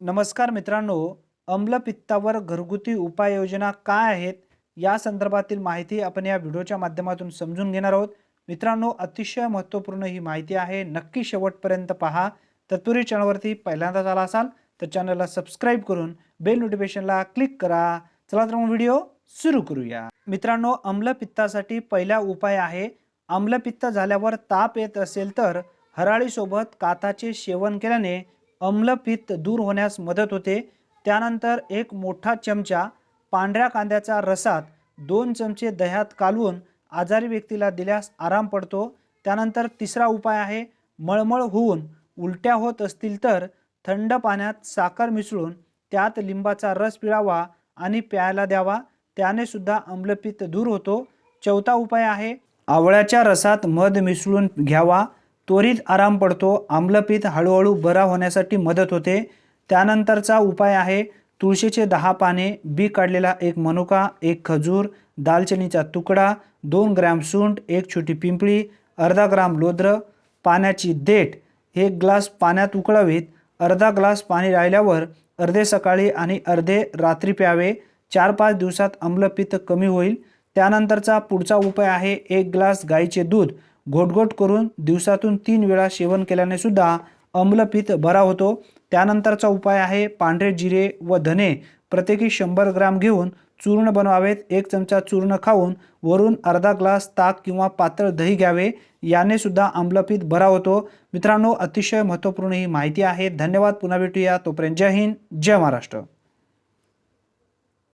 नमस्कार मित्रांनो अम्लपित्तावर घरगुती उपाययोजना काय आहेत? या संदर्भातील माहिती आपण या व्हिडिओच्या माध्यमातून समजून घेणार आहोत. मित्रांनो अतिशय महत्त्वपूर्ण ही माहिती आहे. नक्की शेवटपर्यंत पहा. तत्पुरी चॅनलवरती पहिल्यांदाच आला असाल तर चॅनलला सबस्क्राईब करून बेल नोटिफिकेशनला क्लिक करा. चला तर मग व्हिडिओ सुरू करूया. मित्रांनो अम्लपित्तासाठी पहिला उपाय आहे आम्लपित्त झाल्यावर ताप येत असेल तर हराळीसोबत काथाचे सेवन केल्याने अम्लपित्त दूर होण्यास मदत होते. त्यानंतर एक मोठा चमचा पांढऱ्या कांद्याच्या रसात दोन चमचे दह्यात कालवून आजारी व्यक्तीला दिल्यास आराम पडतो. त्यानंतर तिसरा उपाय आहे मळमळ होऊन उलट्या होत असतील तर थंड पाण्यात साखर मिसळून त्यात लिंबाचा रस पिळावा आणि प्यायला द्यावा. त्याने सुद्धा अम्लपित्त दूर होतो. चौथा उपाय आहे आवळ्याच्या रसात मध मिसळून घ्यावा. त्वरित आराम पडतो आम्लपित हळूहळू बरा होण्यासाठी मदत होते. त्यानंतरचा उपाय आहे तुळशीचे दहा पाने बी काढलेला एक मनुका एक खजूर दालचिनीचा तुकडा दोन ग्रॅम सुंट एक छोटी पिंपळी अर्धा ग्राम लोद्र पाण्याची देठ एक ग्लास पाण्यात उकळावीत अर्धा ग्लास पाणी राहिल्यावर अर्धे सकाळी आणि अर्धे रात्री प्यावे. चार पाच दिवसात आम्लपित्त कमी होईल. त्यानंतरचा पुढचा उपाय आहे एक ग्लास गाईचे दूध घोटघोट करून दिवसातून तीन वेळा सेवन केल्याने सुद्धा अम्लपित्त बरा होतो. त्यानंतरचा उपाय आहे पांढरे जिरे व धने. प्रत्येकी शंभर ग्राम घेऊन चूर्ण बनवावेत. एक चमचा चूर्ण खाऊन वरून अर्धा ग्लास ताक किंवा पातळ दही घ्यावे. याने सुद्धा आम्लपित बरा होतो. मित्रांनो अतिशय महत्त्वपूर्ण ही माहिती आहे. धन्यवाद. पुन्हा भेटूया. तोपर्यंत जय हिंद. जय महाराष्ट्र.